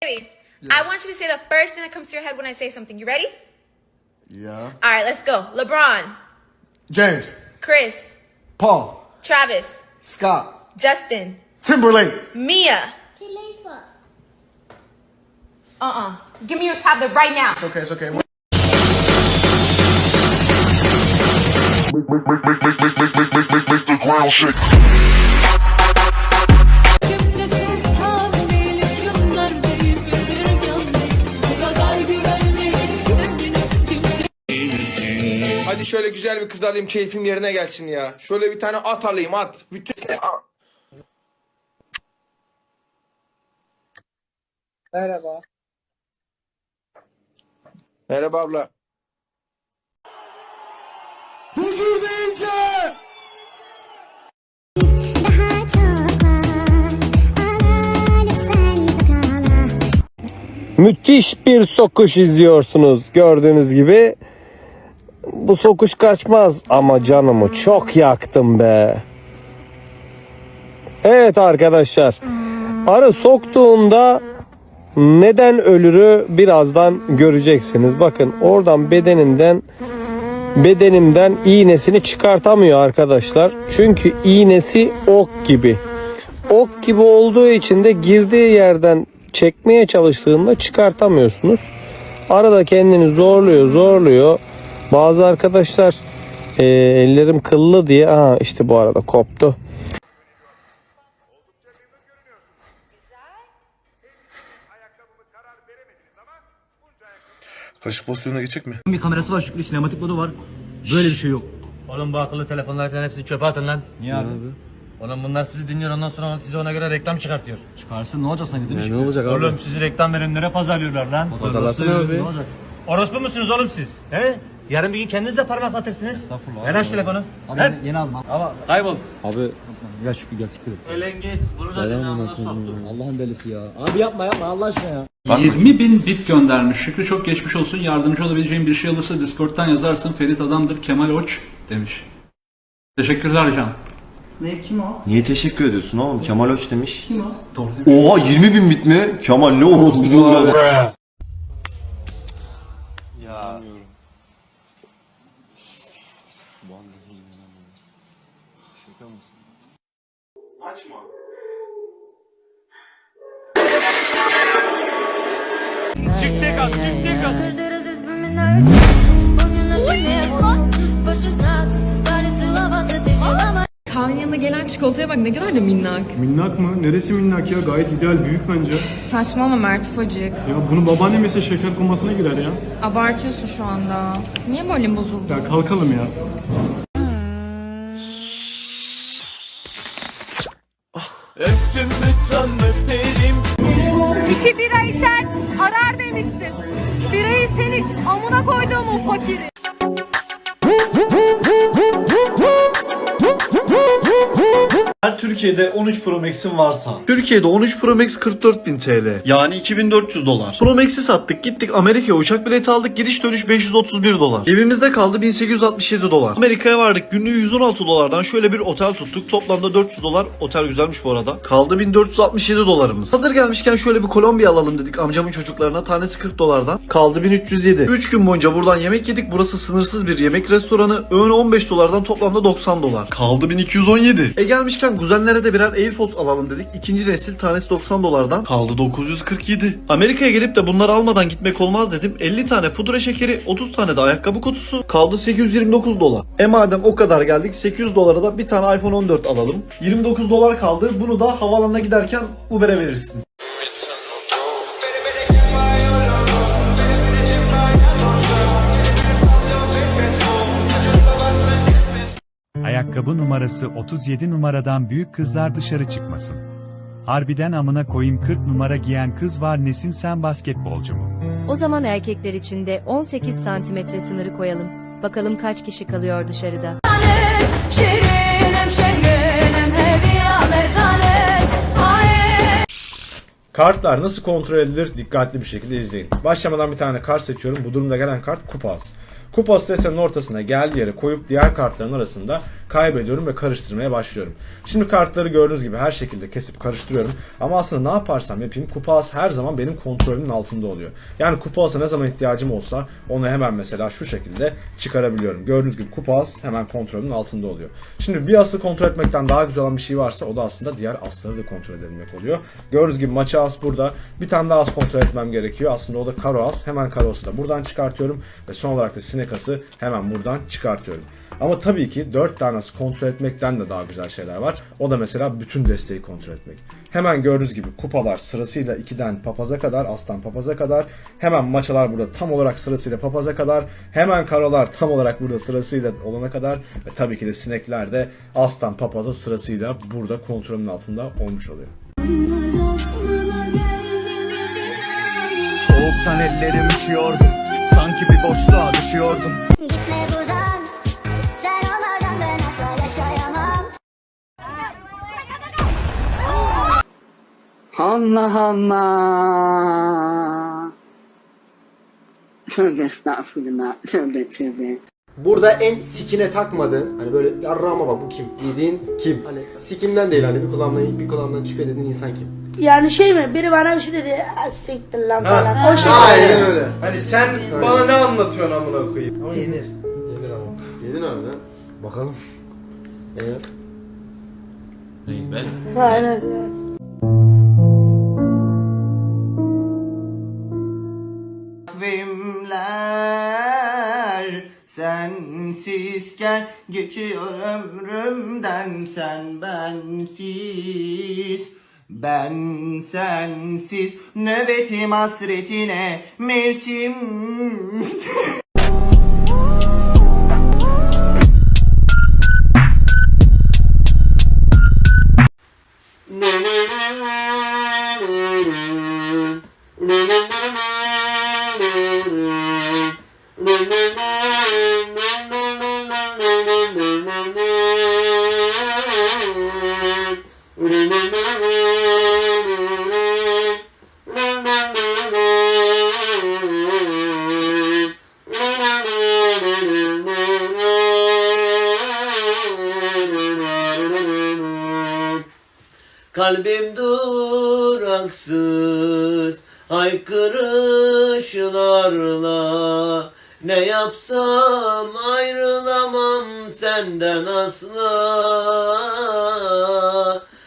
Baby, I want you to say the first thing that comes to your head when I say something. You ready? Yeah. All right, let's go. LeBron, James, Chris, Paul, Travis, Scott, Justin, Timberlake. Mia. Uh-uh. Give me your tablet right now. It's okay, it's okay. Bullshit. Hadi şöyle güzel bir kız alayım keyfim yerine gelsin ya. Şöyle bir tane at alayım at. Bütün... Merhaba. Merhaba abla. Huzur Müthiş bir sokuş izliyorsunuz gördüğünüz gibi. Bu sokuş kaçmaz ama canımı çok yaktım be. Evet arkadaşlar. Arı soktuğunda neden ölürü birazdan göreceksiniz. Bakın oradan bedeninden bedenimden iğnesini çıkartamıyor arkadaşlar. Çünkü iğnesi ok gibi. Ok gibi olduğu için de girdiği yerden çekmeye çalıştığında çıkartamıyorsunuz. Arada kendini zorluyor, zorluyor. Bazı arkadaşlar e, ellerim kıllı diye ha işte bu arada koptu. Kaşık pozisyonuna geçecek mi? Bir kamerası var Şükrü sinematik modu var. Böyle bir şey yok. Oğlum bu akıllı telefonlar falan hepsini çöpe atın lan. Niye abi? Oğlum bunlar sizi dinliyor ondan sonra size ona göre reklam çıkartıyor. Çıkarsın ne olacak sanki değil mi? ne olacak abi? Oğlum sizi reklam verenlere pazarlıyorlar lan. Pazarlasın abi. Ne olacak? Orospu musunuz oğlum siz? He? Yarın bir gün kendiniz de parmaklatırsınız. Ver aç telefonu. Ver. Yeni aldım. Ama kaybol. Abi gel Şükrü gel siktir. Ölen git. Bunu da dinamına soktum. Allah'ın delisi ya. Abi yapma yapma Allah aşkına ya. 20 bin bit göndermiş. Şükrü çok geçmiş olsun. Yardımcı olabileceğim bir şey olursa Discord'dan yazarsın. Ferit adamdır. Kemal Oç demiş. Teşekkürler Can. Ne kim o? Niye teşekkür ediyorsun oğlum? Kemal Öç demiş. Kim o? Doğru. Oha 20 bin bit mi? Kemal ne oldu bu durumda? Ya. Vallahi. Şaka mısın? Açma. Çık tek at, çık. Çikolataya bak ne kadar da minnak. Minnak mı? Neresi minnak ya? Gayet ideal, büyük bence. Saçmalama Mert Ufacık. Ya bunu babaannem yese şeker komasına girer ya. Abartıyorsun şu anda. Niye böyle bozuldu? Ya kalkalım ya. İki bira içer arar demiştin Birayı sen iç amına koyduğum o fakiri Türkiye'de 13 Pro Max'in varsa. Türkiye'de 13 Pro Max 44.000 TL. Yani 2400 dolar. Pro Max'i sattık gittik Amerika'ya uçak bileti aldık gidiş dönüş 531 dolar. Evimizde kaldı 1867 dolar. Amerika'ya vardık günlüğü 116 dolardan şöyle bir otel tuttuk. Toplamda 400 dolar. Otel güzelmiş bu arada. Kaldı 1467 dolarımız. Hazır gelmişken şöyle bir Kolombiya alalım dedik amcamın çocuklarına. Tanesi 40 dolardan. Kaldı 1307. 3 gün boyunca buradan yemek yedik. Burası sınırsız bir yemek restoranı. Öğün 15 dolardan toplamda 90 dolar. Kaldı 1217. E gelmişken kuzenlere de birer AirPods alalım dedik. İkinci nesil tanesi 90 dolardan. Kaldı 947. Amerika'ya gelip de bunları almadan gitmek olmaz dedim. 50 tane pudra şekeri, 30 tane de ayakkabı kutusu. Kaldı 829 dolar. E madem o kadar geldik 800 dolara da bir tane iPhone 14 alalım. 29 dolar kaldı. Bunu da havalanına giderken Uber'e verirsiniz. Ayakkabı numarası 37 numaradan büyük kızlar dışarı çıkmasın. Harbiden amına koyayım 40 numara giyen kız var nesin sen basketbolcu mu? O zaman erkekler için de 18 santimetre sınırı koyalım. Bakalım kaç kişi kalıyor dışarıda. Kartlar nasıl kontrol edilir? Dikkatli bir şekilde izleyin. Başlamadan bir tane kart seçiyorum. Bu durumda gelen kart kupaz. Kupaz desenin ortasına geldiği yere koyup diğer kartların arasında kaybediyorum ve karıştırmaya başlıyorum. Şimdi kartları gördüğünüz gibi her şekilde kesip karıştırıyorum. Ama aslında ne yaparsam yapayım kupa as her zaman benim kontrolümün altında oluyor. Yani kupa asa ne zaman ihtiyacım olsa onu hemen mesela şu şekilde çıkarabiliyorum. Gördüğünüz gibi kupa as hemen kontrolümün altında oluyor. Şimdi bir ası kontrol etmekten daha güzel olan bir şey varsa o da aslında diğer asları da kontrol edebilmek oluyor. Gördüğünüz gibi maça as burada. Bir tane daha as kontrol etmem gerekiyor. Aslında o da karo as. Hemen karo ası da buradan çıkartıyorum. Ve son olarak da sinek hemen buradan çıkartıyorum. Ama tabii ki 4 tane ası kontrol etmekten de daha güzel şeyler var. O da mesela bütün desteği kontrol etmek. Hemen gördüğünüz gibi kupalar sırasıyla 2'den papaza kadar, aslan papaza kadar. Hemen maçalar burada tam olarak sırasıyla papaza kadar. Hemen karolar tam olarak burada sırasıyla olana kadar. Ve tabii ki de sinekler de aslan papaza sırasıyla burada kontrolün altında olmuş oluyor. Soğuktan ellerim üşüyordu. Sanki bir boşluğa düşüyordum. Gitme buradan Allah Allah. Tövbe estağfurullah. Tövbe tövbe. Burada en sikine takmadığın hani böyle yarrağıma bak bu kim dediğin kim? Hani sikimden değil hani bir kulağımdan bir kulağımdan çıkıyor dediğin insan kim? Yani şey mi? Biri bana bir şey dedi. "Ah, Siktir lan falan. O şey. Aynen öyle. Hani sen bana ne anlatıyorsun amına koyayım? Ama yenir. Yenir ama. Yedin abi lan. Bakalım. Evet. Aynen. Sensizken geçiyor ömrümden sen bensiz. Ben sensiz nöbetim hasretine mevsim Kalbim duraksız haykırışlarla Ne yapsam ayrılamam senden asla